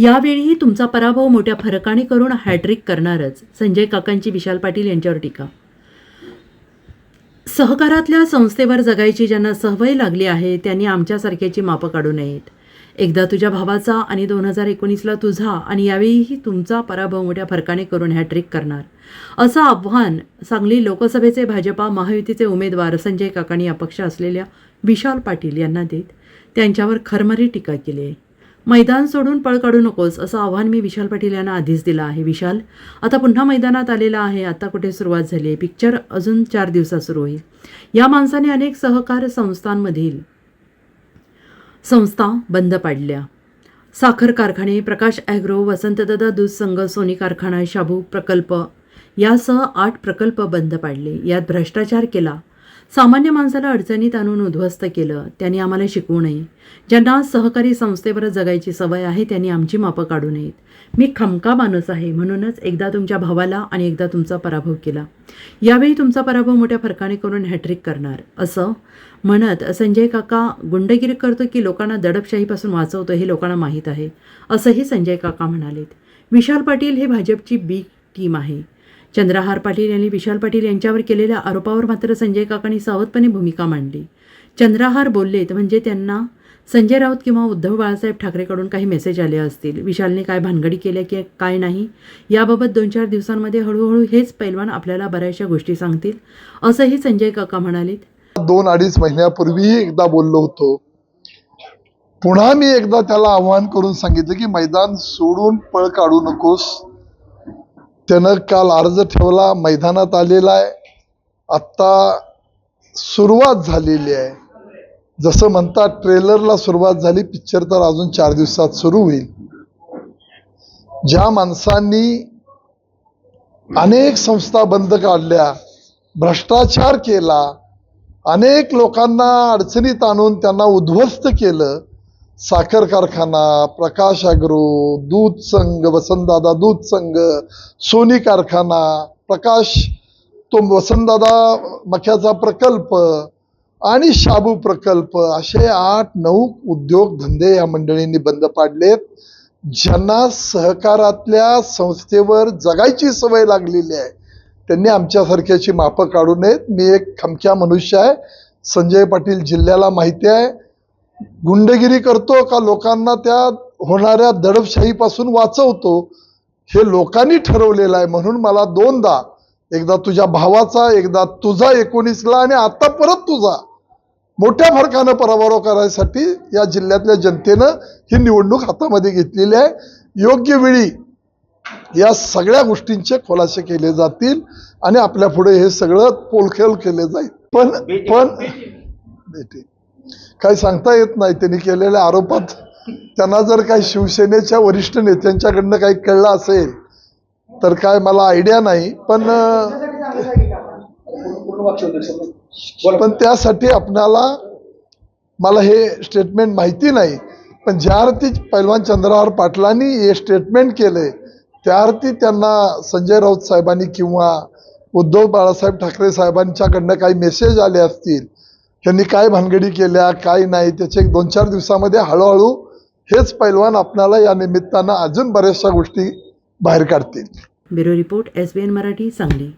यावेळीही तुमचा पराभव मोठ्या फरकाने करून हॅट्रिक करणारच. संजय काकांची विशाल पाटील यांच्यावर टीका. सहकारातल्या संस्थेवर जगायची ज्यांना सहवय लागली आहे त्यांनी आमच्यासारख्याची मापं काढू नयेत. एकदा तुझ्या भावाचा आणि दोन हजार एकोणीसला तुझा आणि यावेळीही तुमचा पराभव मोठ्या फरकाने करून हॅट्रिक करणार. असं आव्हान सांगली लोकसभेचे भाजपा महायुतीचे उमेदवार संजय काकांनी अपक्ष असलेल्या विशाल पाटील यांना देत त्यांच्यावर खरमरी टीका केली आहे. मैदान सोडून पळ काढू नकोस असं आव्हान मी विशाल पाटील यांना आधीच दिलं आहे. विशाल आता पुन्हा मैदानात आलेला आहे. आता कुठे सुरुवात झाली आहे? पिक्चर अजून चार दिवसात सुरू होईल. या माणसाने अनेक सहकार संस्थांमधील संस्था बंद पाडल्या. साखर कारखाने प्रकाश ॲग्रो वसंतदादा दूध संघ सोनी कारखाना शाबू प्रकल्प यासह आठ प्रकल्प बंद पाडले. यात भ्रष्टाचार केला. सामान्य माणसाला अडचणीत आणून उद्ध्वस्त केलं त्यांनी आम्हाला शिकवू नये. ज्यांना सहकारी संस्थेवर जगायची सवय आहे त्यांनी आमची मापं काढू नयेत. मी खमका माणूस आहे म्हणूनच एकदा तुमच्या भावाला आणि एकदा तुमचा पराभव केला. यावेळी तुमचा पराभव मोठ्या फरकाने करून हॅट्रिक करणार. असं म्हणत संजय काका गुंडगिरी करतो की लोकांना दडपशाहीपासून वाचवतो हे लोकांना माहीत आहे असंही संजय काका म्हणालेत. विशाल पाटील हे भाजपची बी टीम आहे. चंद्रहार पाटील यांनी विशाल पाटील यांच्यावर केलेल्या आरोपावर मात्र संजय काकांनी सावधपणे भूमिका मांडली. चंद्रहार बोललेत म्हणजे त्यांना संजय राऊत किंवा उद्धव बाळासाहेब ठाकरेकडून काही मेसेज आले असतील. विशालने काय भानगडी केल्या की काय नाही? याबाबत दोन चार दिवसांमध्ये हळूहळू हेच पैलवान आपल्याला बऱ्याचशा गोष्टी सांगतील असंही संजय काका म्हणालेत. दोन अडीच महिन्यापूर्वीही एकदा बोललो होतो. पुन्हा मी एकदा त्याला आवाहन करून सांगितलं की मैदान सोडून पळ काढू नकोस. त्यानं काल अर्ज ठेवला मैदानात आलेला आहे. आत्ता सुरुवात झालेली आहे. जसं म्हणतात ट्रेलरला सुरुवात झाली पिक्चर तर अजून चार दिवसात सुरू होईल. ज्या माणसांनी अनेक संस्था बंद काढल्या भ्रष्टाचार केला अनेक लोकांना अडचणीत आणून त्यांना उद्ध्वस्त केलं साखर कारखाना प्रकाश अॅग्रो दूध संघ वसंतदादा दूध संघ सोनी कारखाना प्रकाश तो वसंतदादा मक्याचा प्रकल्प आणि शाबू प्रकल्प असे आठ नऊ उद्योग धंदे या मंडळींनी बंद पाडलेत. ज्यांना सहकारातल्या संस्थेवर जगायची सवय लागलेली आहे त्यांनी आमच्यासारख्याची मापं काढू नयेत. मी एक खमक्या मनुष्य आहे. संजय पाटील जिल्ह्याला माहिती आहे. गुंडगिरी करतो का लोकांना त्या होणाऱ्या दडपशाहीपासून वाचवतो हे लोकांनी ठरवलेलं आहे. म्हणून मला दोनदा एकदा तुझ्या भावाचा एकदा तुझा एकोणीसला आणि आता परत तुझा मोठ्या फरकानं पराभव करायसाठी या जिल्ह्यातल्या जनतेनं ही निवडणूक हातामध्ये घेतलेली आहे. योग्य वेळी या सगळ्या गोष्टींचे खुलासे केले जातील आणि आपल्या पुढे हे सगळं पोलखेल केले जाईल. पण पण काही सांगता येत नाही. त्यांनी केलेल्या आरोपात त्यांना जर काही शिवसेनेच्या वरिष्ठ नेत्यांच्याकडनं काही कळलं असेल तर काय मला आयडिया नाही. पण पण त्यासाठी आपणाला मला हे स्टेटमेंट माहिती नाही. पण ज्या अर्थी पैलवान चंद्रहार पाटलांनी हे स्टेटमेंट केले त्या अर्थी त्यांना संजय राऊत साहेबांनी किंवा उद्धव बाळासाहेब ठाकरे साहेबांच्याकडनं काही मेसेज आले असतील. त्यांनी काय भानगडी केल्या काय नाही त्याचे एक दोन चार दिवसामध्ये हळूहळू हेच पैलवान आपणाला या निमित्तानं अजून बऱ्याचशा गोष्टी बाहेर काढतील. Bureau report S B N Marathi Sangli.